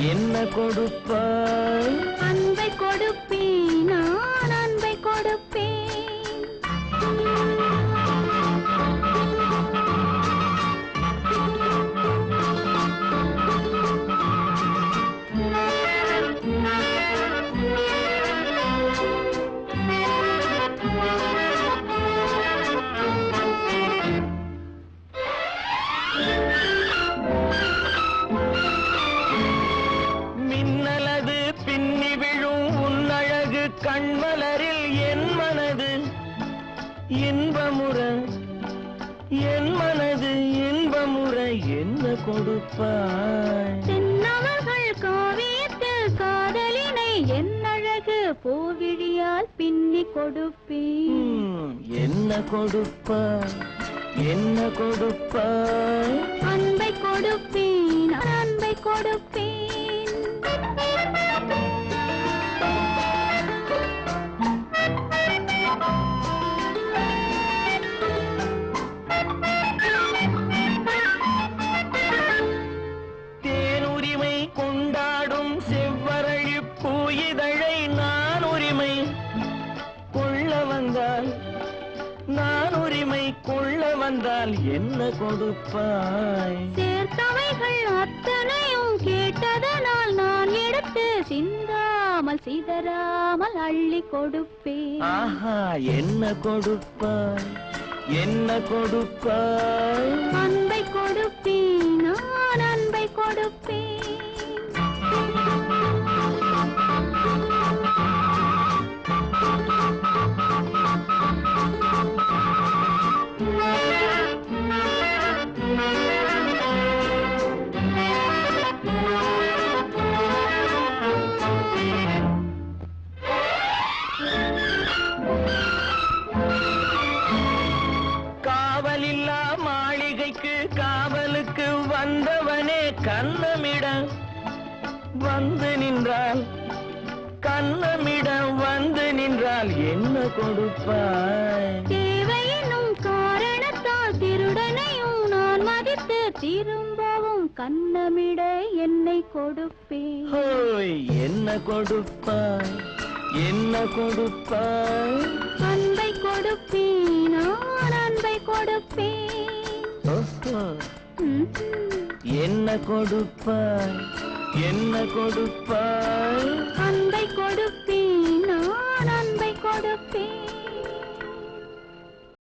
என்ன கொடுப்பாய்? அன்பை கொடுப்பீனா? கண்மலரில் என் மனது இன்பமுற என் மனது இன்பமுற என்ன கொடுப்பாய்? தென்னவர்கள் காவியத்தில் காதலினை என் அழகு பூவிழியால் பின்னி கொடுப்பேன். ம், என்ன கொடுப்பாய்? என்ன கொடுப்பாய்? அன்பை கொடுப்பேன் அன்பை கொடுப்பேன். வந்தால் நான் உரிமை கொள்ள வந்தால் என்ன கொடுப்பாய்? சேர்த்தவைகள் அத்தனையும் கேட்டதனால் நான் எடுத்து சிந்தாமல் சிதறாமல் அள்ளி கொடுப்பேன். ஆஹா என்ன கொடுப்பாய்? என்ன கொடுப்பாய்? அன்பை கொடுப்பேன். மாளிகைக்கு காவலுக்கு வந்தவனே கண்ணமிட வந்து நின்றால் கண்ணமிட வந்து நின்றால் என்ன கொடுப்பாய்? தேவையெனும் காரணத்தால் திருடனையும் நான் மதித்து திரும்பவும் கண்ணமிட என்னை கொடுப்பேன். ஹோய் என்ன கொடுப்பாய்? என்ன கொடுப்பாய்? அன்பை கொடுப்பேன் நான் அன்பை கொடுப்பேன். என்ன கொடுப்பாய்? என்ன கொடுப்பாய்?